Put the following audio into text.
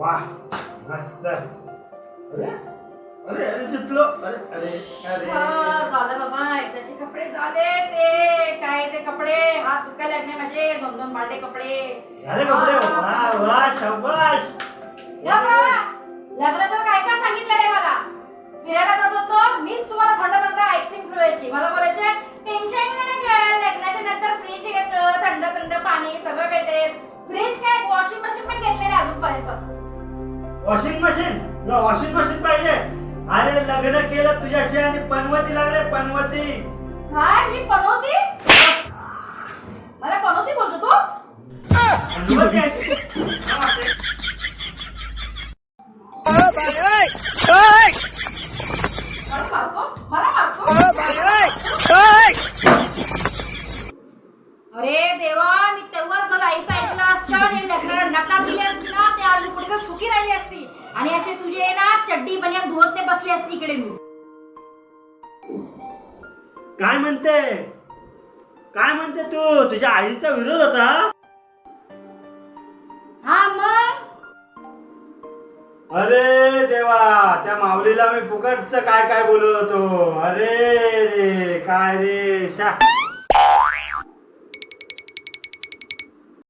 वा मस्त. अरे अरे अरे जितलो अरे अरे अरे. हा, झालं बाबा एकदाचे कपडे झाले ते. काय ते कपडे? हात दुखायला लागले माझे दोन दोन बालडे कपडे. झाले कपडे? वा वा शाबाश. लग्नाचं काय काय सांगितलेलं आहे मला? फिरायला जात होतो मीच तुम्हाला थंड थंड आईस्क्रीम फिरवायची मला बोलायचे वॉशिंग मशीन तुला वॉशिंग मशीन पाहिजे. अरे लग्न केलं तुझ्याशी आणि पनवती लागले पनवती. काय? मी पनवती? मला पनवती बोलतो तू? पनवती. आहे ती. काय वाटते? मला मारतो? मला मारतो? अरे देवा मी तेव्हाच माझं आईचं ऐकलं असतं आणि लग्नाला नकार दिली असती ना ते आज पुढे सुखी राहिली असती आणि असे तुझे ना चड्डी बनियान धुवत बसली असती इकडे मी. काय म्हणते? काय म्हणते तू? तुझ्या आईचा विरोध होता? हा मग? अरे देवा त्या माऊलीला मी फुकटच काय काय बोलत होतो. अरे रे काय रे शा